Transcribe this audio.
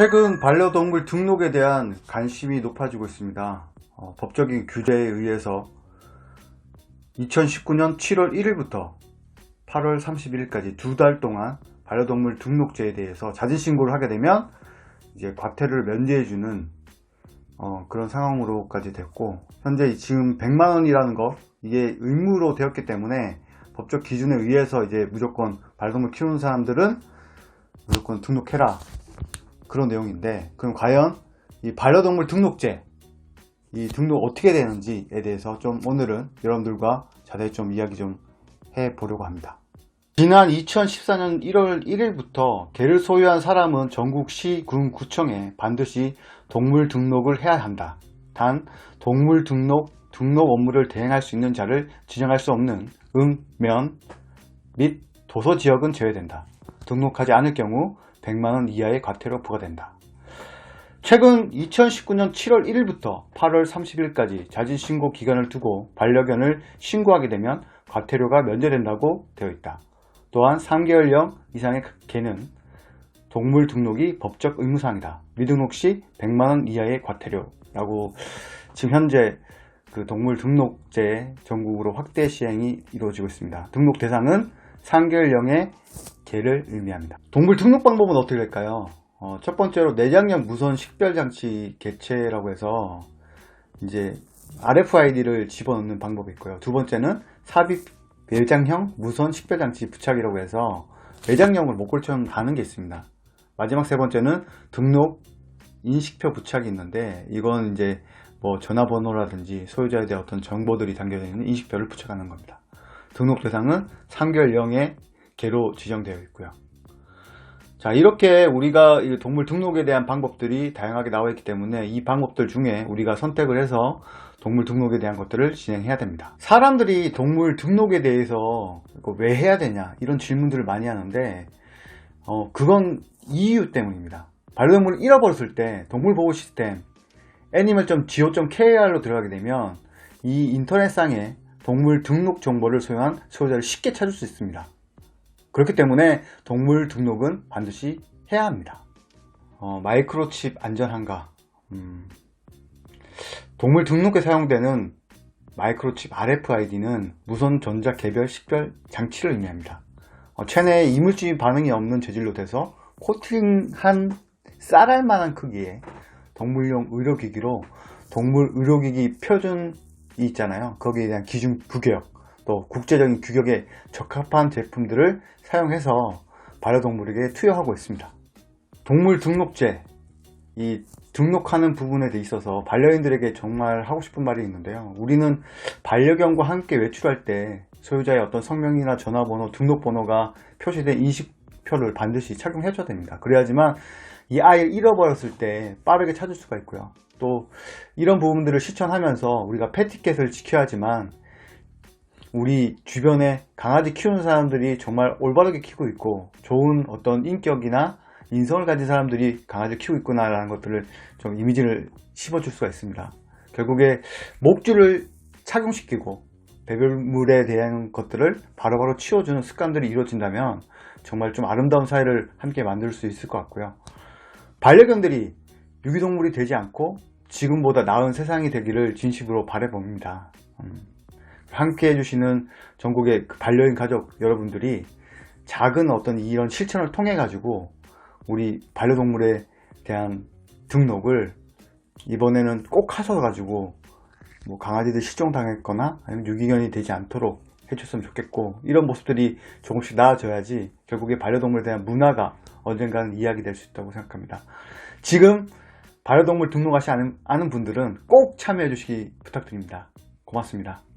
최근 반려동물 등록에 대한 관심이 높아지고 있습니다. 어, 법적인 규제에 의해서 2019년 7월 1일부터 8월 31일까지 두 달 동안 반려동물 등록제에 대해서 자진 신고를 하게 되면 이제 과태료를 면제해주는 어, 그런 상황으로까지 됐고 현재 지금 100만 원이라는 거 이게 의무로 되었기 때문에 법적 기준에 의해서 이제 무조건 반려동물 키우는 사람들은 무조건 등록해라 그런 내용인데 그럼 과연 이 반려동물 등록제 이 등록 어떻게 되는지에 대해서 좀 오늘은 여러분들과 자세히 좀 이야기 좀 해보려고 합니다. 지난 2014년 1월 1일부터 개를 소유한 사람은 전국시, 군, 구청에 반드시 동물 등록을 해야 한다. 단 동물 등록, 등록 업무를 대행할 수 있는 자를 지정할 수 없는 응, 면 및 도서 지역은 제외된다. 등록하지 않을 경우 100만원 이하의 과태료 부과된다. 최근 2019년 7월 1일부터 8월 30일까지 자진신고 기간을 두고 반려견을 신고하게 되면 과태료가 면제된다고 되어 있다. 또한 3개월령 이상의 개는 동물 등록이 법적 의무사항이다. 미등록 시 100만원 이하의 과태료라고 지금 현재 그 동물 등록제 전국으로 확대 시행이 이루어지고 있습니다. 등록 대상은 3개월령의 개를 의미합니다. 동물 등록 방법은 어떻게 될까요? 어, 첫 번째로 내장형 무선 식별 장치 개체라고 해서 이제 RFID를 집어넣는 방법이 있고요. 두 번째는 삽입 내장형 무선 식별 장치 부착이라고 해서 내장형을 목걸이처럼 다는 게 있습니다. 마지막 세 번째는 등록 인식표 부착이 있는데 이건 이제 뭐 전화번호라든지 소유자에 대한 어떤 정보들이 담겨져 있는 인식표를 부착하는 겁니다. 등록 대상은 3개월령의 개로 지정되어 있고요. 자 이렇게 우리가 이 동물 등록에 대한 방법들이 다양하게 나와 있기 때문에 이 방법들 중에 우리가 선택을 해서 동물 등록에 대한 것들을 진행해야 됩니다. 사람들이 동물 등록에 대해서 왜 해야 되냐 이런 질문들을 많이 하는데 어, 그건 이유 때문입니다. 반려동물을 잃어버렸을 때 동물보호 시스템 animal.go.kr로 들어가게 되면 이 인터넷상에 동물 등록 정보를 소유한 소유자를 쉽게 찾을 수 있습니다. 그렇기 때문에 동물 등록은 반드시 해야 합니다. 어, 마이크로칩 안전한가? 음, 동물 등록에 사용되는 마이크로칩 RFID는 무선 전자 개별 식별 장치를 의미합니다. 어, 체내에 이물질 반응이 없는 재질로 돼서 코팅한 쌀알 만한 크기의 동물용 의료기기로 동물 의료기기 표준이 있잖아요. 거기에 대한 기준 규격, 또 국제적인 규격에 적합한 제품들을 사용해서 반려동물에게 투여하고 있습니다. 동물 등록제, 이 등록하는 부분에 대 있어서 반려인들에게 정말 하고 싶은 말이 있는데요. 우리는 반려견과 함께 외출할 때 소유자의 어떤 성명이나 전화번호, 등록번호가 표시된 인식표를 반드시 착용해줘야 됩니다. 그래야지만 이 아이를 잃어버렸을 때 빠르게 찾을 수가 있고요. 또 이런 부분들을 실천하면서 우리가 패티켓을 지켜야지만 우리 주변에 강아지 키우는 사람들이 정말 올바르게 키우고 있고 좋은 어떤 인격이나 인성을 가진 사람들이 강아지를 키우고 있구나 라는 것들을 좀 이미지를 씹어줄 수가 있습니다. 결국에 목줄을 착용시키고 배별물에 대한 것들을 바로바로 치워주는 습관들이 이루어진다면 정말 좀 아름다운 사회를 함께 만들 수 있을 것 같고요. 반려견들이 유기동물이 되지 않고 지금보다 나은 세상이 되기를 진심으로 바라봅니다. 음, 함께 해주시는 전국의 그 반려인 가족 여러분들이 작은 어떤 이런 실천을 통해 가지고 우리 반려동물에 대한 등록을 이번에는 꼭 하셔 가지고 뭐 강아지들 실종당했거나 아니면 유기견이 되지 않도록 해줬으면 좋겠고 이런 모습들이 조금씩 나아져야지 결국에 반려동물에 대한 문화가 언젠가는 이야기 될 수 있다고 생각합니다. 지금 반려동물 등록하지 않은, 않은 분들은 꼭 참여해 주시기 부탁드립니다. 고맙습니다.